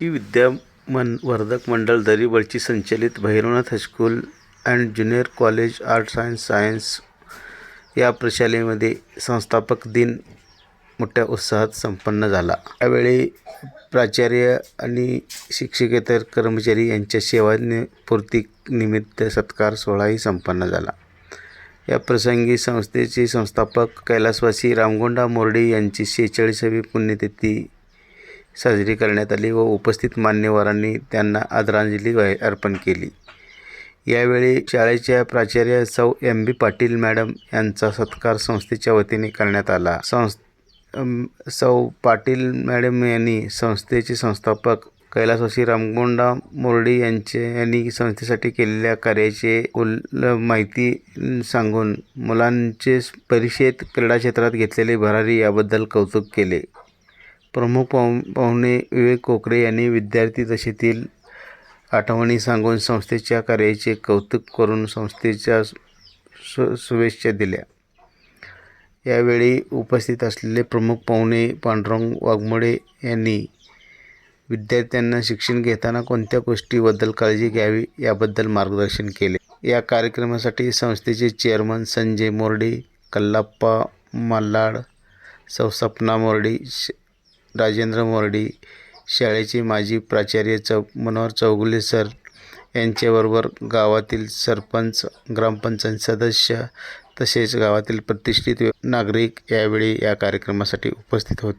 ही विद्यामन वर्धक मंडळ दरीवळची संचलित Bhairavnath high school and junior college arts and science या प्रशालेमध्ये संस्थापक दिन मोठ्या उत्साहात संपन्न झाला. यावेळी प्राचार्य आणि शिक्षकेतर कर्मचारी यांच्या सेवापूर्ती निमित्त सत्कार सोहळाही संपन्न झाला. या प्रसंगी संस्थेचे संस्थापक कैलासवासी रामगोंडा मोर्डे यांची शेहेचाळीसावी पुण्यतिथी साजरी करण्यात आली व उपस्थित मान्यवरांनी त्यांना आदरांजली अर्पण केली. यावेळी शाळेच्या प्राचार्य सौ एम बी पाटील मॅडम यांचा सत्कार संस्थेच्या वतीने करण्यात आला. संस्थ सौ पाटील मॅडम यांनी संस्थेचे संस्थापक कैलासवासी रामगोंडा मोर्डे यांचे यांनी संस्थेसाठी केलेल्या कार्याचे उल माहिती सांगून मुलांचे परीक्षेत क्रीडा क्षेत्रात घेतलेले भरारी याबद्दल कौतुक केले. प्रमुख पाहु पाहुणे विवेक कोकरे यांनी विद्यार्थी दशेतील आठवणी सांगून संस्थेच्या कार्याचे कौतुक करून संस्थेच्या शु शुभेच्छा दिल्या. यावेळी उपस्थित असलेले प्रमुख पाहुणे पांडुरंग वाघमोडे यांनी विद्यार्थ्यांना शिक्षण घेताना कोणत्या गोष्टीबद्दल काळजी घ्यावी याबद्दल मार्गदर्शन केले. या कार्यक्रमासाठी संस्थेचे चेअरमन संजय मोर्डे कल्लाप्पा मल्लाड सौसपना मोरडे श राजेंद्र मोरडी शाळेचे माजी प्राचार्य चौ मनोहर चौगुले सर यांच्याबरोबर गावातील सरपंच ग्रामपंचायत सदस्य तसेच गावातील प्रतिष्ठित नागरिक यावेळी या कार्यक्रमासाठी उपस्थित होते.